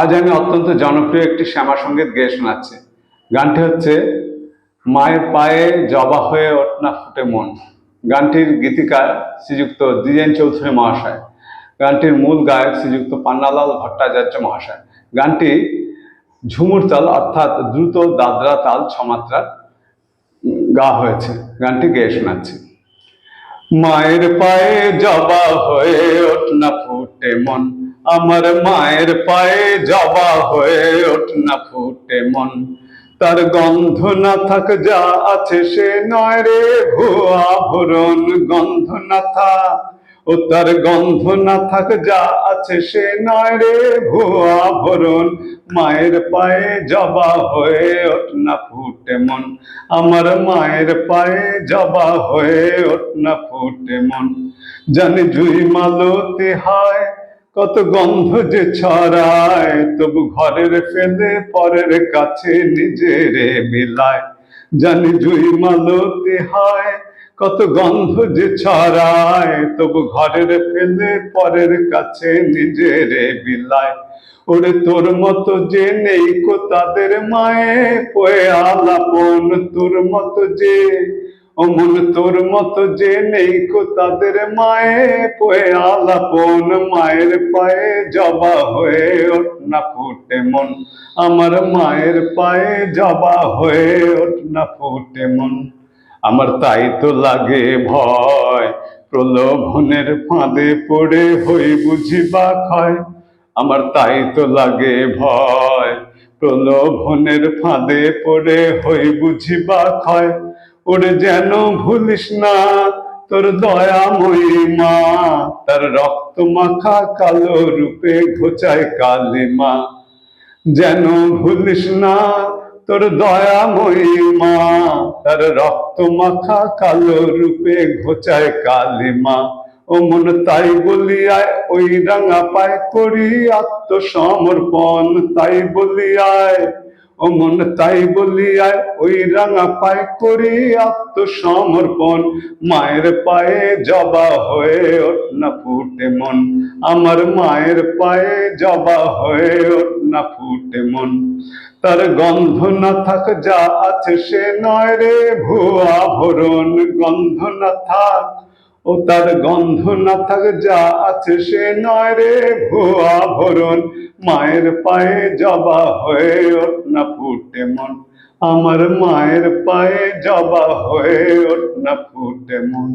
আজ আমি অত্যন্ত জনপ্রিয় একটি শ্যামা সংগীত গেয়ে শোনাচ্ছি। গানটি হচ্ছে, মায়ের পায়ে জবা হয়ে ওঠনা ফুটে মন। গানটির গীতিকার শ্রীযুক্ত দ্বিজেন চৌধুরী মহাশয়। গানটির মূল গায়ক শ্রীযুক্ত পান্নালাল ভট্টাচার্য মহাশয়। গানটি ঝুমুর তাল অর্থাৎ দ্রুত দাদরা তাল ছমাত্রার গা হয়েছে। গানটি গেয়ে শোনাচ্ছি। মায়ের পায়ে জবা হয়ে ওঠ না ফুটে মন। আমার মায়ের পায়ে জবা হয়ে ওঠ না ফুটে মন। তার গন্ধ না থাক যা আছে সে নয় রে ভুয়া ভরণ গন্ধ না থাক। ও তার গন্ধ না থাক যা আছে সে নয় রে ভুয়া ভরণ মায়ের পায়ে জবা হয়ে ওঠ না ফুটে মন। আমার মায়ের পায়ে জবা হয়ে ওঠ না ফুটে মন। জানি জুই মালতে হয় কত গন্ধ যে ছড়ায়, তবু ঘরের ফেলে পরের কাছে নিজেরে মিলায়। জানি জুই মালতে হয়, কত গন্ধ যে ছড়ায়, তবু ঘরের ফেলে পরের কাছে নিজেরে বিলায় ওরে তোর মতো যে নেই কো তাদের মায়ে, পয়ে আলাপন তোর মতো যে অমন তোর মতো যে নেই কো তাদের মায়ে, পয়ে আলাপন মায়ের পায়ে জবা হয়ে ওঠ না ফুটে মন। আমার মায়ের পায়ে জবা হয়ে ওঠ না ফুটে মন। আমার তাই তো লাগে ভয়, প্রলোভনের ফাঁদে পড়ে হই বুঝিবা ক্ষয়। আমার তাই তো লাগে ভয়, প্রলোভনের ফাঁদে পড়ে হই বুঝিবা ক্ষয়। ওরে যেন ভুলিস না, তোর দয়াময়ী মা। তার রক্ত মাখা কালো রূপে ঘোচায় কালী মা যেন ভুলিস না, তোর দয়াময়ী মা। তার রক্ত মাখা কালো রূপে ঘোচায় কালী মা ও মন তাই বলিয়ায়, ওই রাঙা পায় করি আত্মসমর্পণ। তাই বলিয়ায় ও মন তাই বলিয়ায় ওই রাঙা পায় করি আত্মসমর্পণ। মায়ের পায়ে জবা হয়ে ওঠ না ফুটে মন। আমার মায়ের পায়ে জবা হয়ে ওঠ না ফুটে মন। তার গন্ধ না থাক যা আছে সে নয় রে ভুয়া ভরণ। গন্ধ না থাক ও তার গন্ধ না থাক যা আছে সে নয় রে ভুয়া ভরণ। মায়ের পায়ে জবা হয়ে ওঠ না ফুটে মন। আমার মায়ের পায়ে জবা হয়ে ওঠ না ফুটে মন।